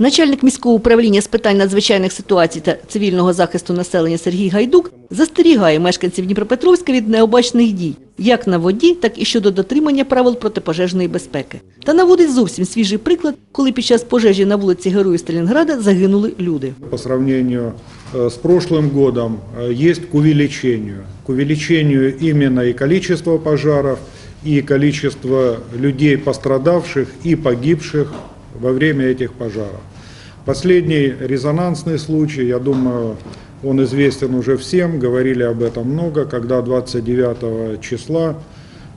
Начальник міського управління з питань надзвичайних ситуацій та цивільного захисту населення Сергій Гайдук застерігає мешканців Дніпропетровська від необачних дій як на воді, так і щодо дотримання правил протипожежної безпеки. Та наводить зовсім свіжий приклад, коли під час пожежі на вулиці Героїв Сталінграда загинули люди. По сравнению э, с прошлым годом э, есть к увеличению. К увеличению именно и количества пожаров, и количество людей пострадавших и погибших во время этих пожаров. Последний резонансный случай, я думаю, он известен уже всем, говорили об этом много, когда 29 числа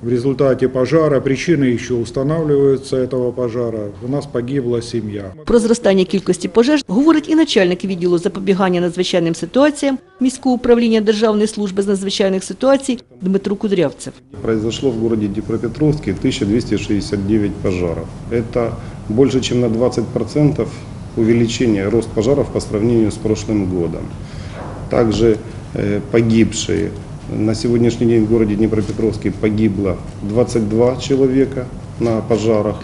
в результате пожара, причины еще устанавливаются этого пожара, у нас погибла семья. Про зростання кількості пожеж говорить і начальник відділу запобігання надзвичайним ситуаціям міського управління Державної служби з надзвичайних ситуацій Дмитро Кудрявцев. Произошло в городе Днепропетровске 1269 пожаров. Это больше, чем на 20% увеличение, рост пожаров по сравнению с прошлым годом. Также э, погибшие. На сегодняшний день в городе Днепропетровске погибло 22 человека на пожарах,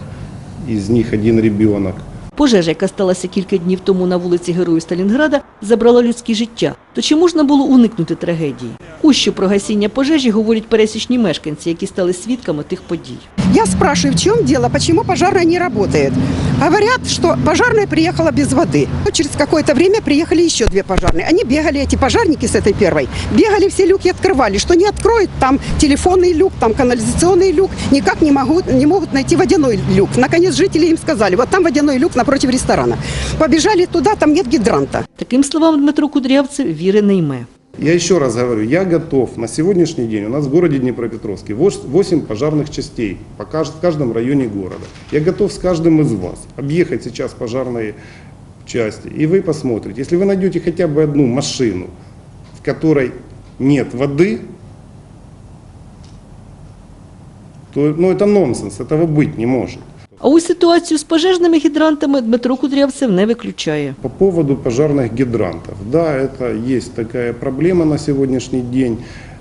из них один ребенок. Пожежа, яка сталася кілька днів тому на вулиці Героїв Сталінграда, забрала людське життя. То чи можна було уникнути трагедії? Ось що про гасіння пожежі говорять пересічні мешканці, які стали свідками тих подій. Я спрашиваю, в чем дело, почему пожарная не работает. Говорят, что пожарная приехала без воды. Но Через какое-то время приехали еще две пожарные. Они бегали, эти пожарники с этой первой, бегали все люки открывали. Что не откроют, там телефонный люк, там канализационный люк, никак не могут, не могут найти водяной люк. Наконец жители им сказали, вот там водяной люк напротив ресторана. Побежали туда, там нет гидранта. Таким словам Дмитро Кудрявцев віри не йме. Я еще раз говорю, я готов на сегодняшний день, у нас в городе Днепропетровске 8 пожарных частей по в каждом районе города. Я готов с каждым из вас объехать сейчас пожарные части, и вы посмотрите. Если вы найдете хотя бы одну машину, в которой нет воды, то ну, это нонсенс, этого быть не может. А ось ситуацію з пожежними гідрантами Дмитро Кудрявцев не виключає. По поводу пожарных гидрантов. Да, это есть такая проблема на сегодняшний день.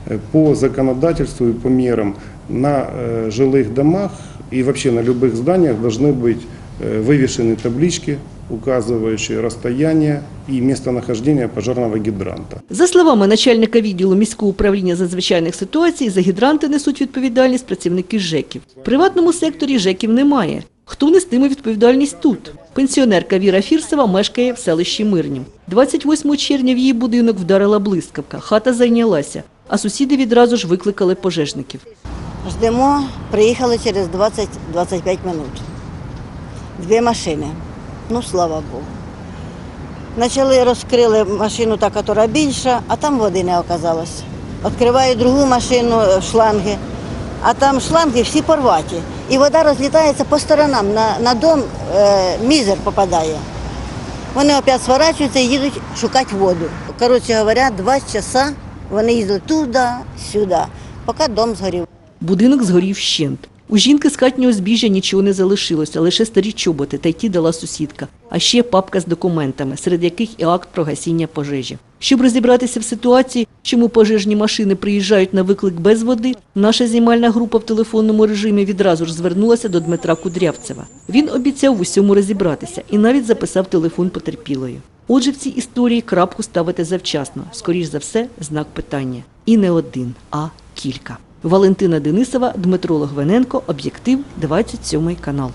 Э, По законодательству и по мерам на э, жилых домах и вообще на любых зданиях должны быть э, вывешены таблички, указывающие расстояние и местонахождение пожарного гидранта. За словами начальника відділу міського управління з надзвичайних ситуацій, за гідранти несуть відповідальність працівники ЖЕКів. В приватному секторі ЖЕКів немає. Хто нестиме відповідальність тут? Пенсіонерка Віра Фірсова мешкає в селищі Мирнім. 28 червня в її будинок вдарила блискавка, хата зайнялася, а сусіди відразу ж викликали пожежників. Ждемо, приїхали через 20-25 минут. Дві машини. Ну, слава Богу. Почали розкрили машину, та, яка більша, а там води не оказалось. Відкриваю другу машину, е, шланги, а там шланги всі порваті. І вода розлітається по сторонам, на, на дом е, мізер попадає. Вони опять сворачуються і їдуть шукати воду. Коротше говоря, два часа вони їздили туди, сюди, поки дом згорів. Будинок згорів вщент. У жінки з хатнього збіжжя нічого не залишилося, лише старі чоботи, та й ті дала сусідка. А ще папка з документами, серед яких і акт про гасіння пожежі. Щоб розібратися в ситуації, чому пожежні машини приїжджають на виклик без води, наша знімальна група в телефонному режимі відразу ж звернулася до Дмитра Кудрявцева. Він обіцяв в усьому розібратися і навіть записав телефон потерпілої. Отже, в цій історії крапку ставити завчасно, скоріш за все, знак питання. І не один, а кілька. Валентина Денисова, Дмитро Логвиненко, Об'єктив, 27 канал.